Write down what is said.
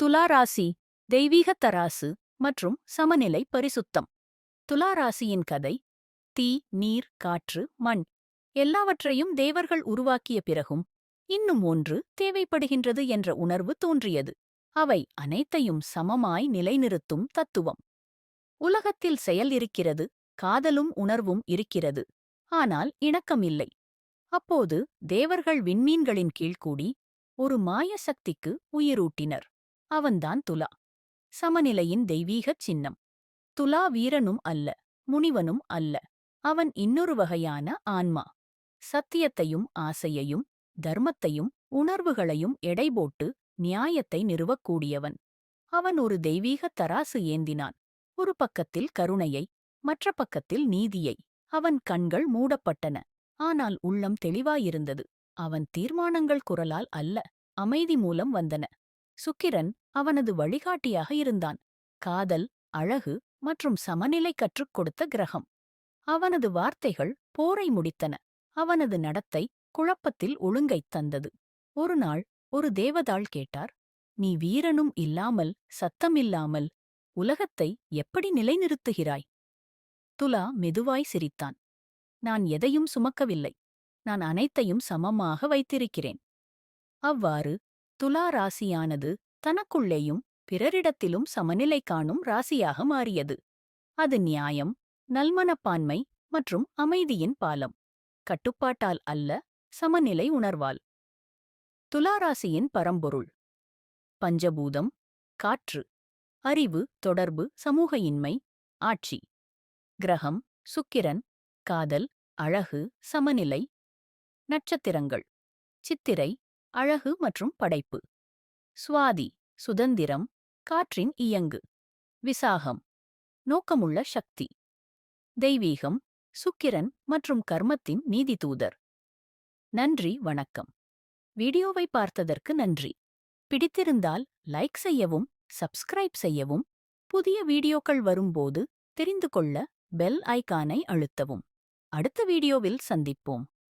துலா ராசி தெய்வீக தராசு மற்றும் சமநிலை பரிசுத்தம். துலா ராசியின் கதை தீ நீர் காற்று மண் எல்லாவற்றையும் தேவர்கள் உருவாக்கிய பிறகும் இன்னும் ஒன்று தேவைப்படுகின்றது என்ற உணர்வு தோன்றியது. அவை அனைத்தையும் சமமாய் நிலைநிறுத்தும் தத்துவம். உலகத்தில் செயல் இருக்கிறது காதலும் உணர்வும் இருக்கிறது. ஆனால் இணக்கம் இல்லை அப்போது தேவர்கள் விண்மீன்களின் கீழ்கூடி ஒரு மாய சக்திக்கு உயிரூட்டினர். அவன்தான் துலா. சமநிலையின் தெய்வீகச் சின்னம். துலா வீரனும் அல்ல முனிவனும் அல்ல. அவன் இன்னொரு வகையான ஆன்மா. சத்தியத்தையும் ஆசையையும் தர்மத்தையும் உணர்வுகளையும் எடைபோட்டு நியாயத்தை நிறுவக்கூடியவன். அவன் ஒரு தெய்வீக தராசு ஏந்தினான். ஒரு பக்கத்தில் கருணையை மற்ற பக்கத்தில் நீதியை. அவன் கண்கள் மூடப்பட்டன. ஆனால் உள்ளம் தெளிவாயிருந்தது. அவன் தீர்மானங்கள் குரலால் அல்ல அமைதி மூலம் வந்தன. சுக்கிரன் அவனது வழிகாட்டியாக இருந்தான். காதல் அழகு மற்றும் சமநிலை கற்றுக் கொடுத்த கிரகம். அவனது வார்த்தைகள் போரை முடித்தன. அவனது நடத்தை குழப்பத்தில் ஒழுங்கைத் தந்தது. ஒருநாள் ஒரு தேவதாள் கேட்டார் நீ வீரனும் இல்லாமல் சத்தமில்லாமல் உலகத்தை எப்படி நிலைநிறுத்துகிறாய்? துலா மெதுவாய் சிரித்தான் நான் எதையும் சுமக்கவில்லை. நான் அனைத்தையும் சமமாக வைத்திருக்கிறேன். அவ்வாறு துலா ராசியானது தனக்குள்ளேயும் பிறரிடத்திலும் சமநிலை காணும் ராசியாக மாறியது. அது நியாயம் நல்மனப்பான்மை மற்றும் அமைதியின் பாலம். கட்டுப்பாட்டால் அல்ல சமநிலை உணர்வால். துலாராசியின் பரம்பொருள். பஞ்சபூதம் காற்று. அறிவு தொடர்பு சமூக இன்மை ஆட்சி. கிரகம் சுக்கிரன் காதல் அழகு சமநிலை. நட்சத்திரங்கள். சித்திரை அழகு மற்றும் படைப்பு. சுவாதி சுதந்திரம் காற்றின் இயங்கு. விசாகம் நோக்கமுள்ள சக்தி. தெய்வீகம் சுக்கிரன் மற்றும் கர்மத்தின் நீதி தூதர். நன்றி வணக்கம். வீடியோவை பார்த்ததற்கு நன்றி. பிடித்திருந்தால் லைக் செய்யவும் சப்ஸ்கிரைப் செய்யவும் புதிய வீடியோக்கள் வரும்போது தெரிந்து கொள்ள பெல் ஐகானை அழுத்தவும். அடுத்த வீடியோவில் சந்திப்போம்.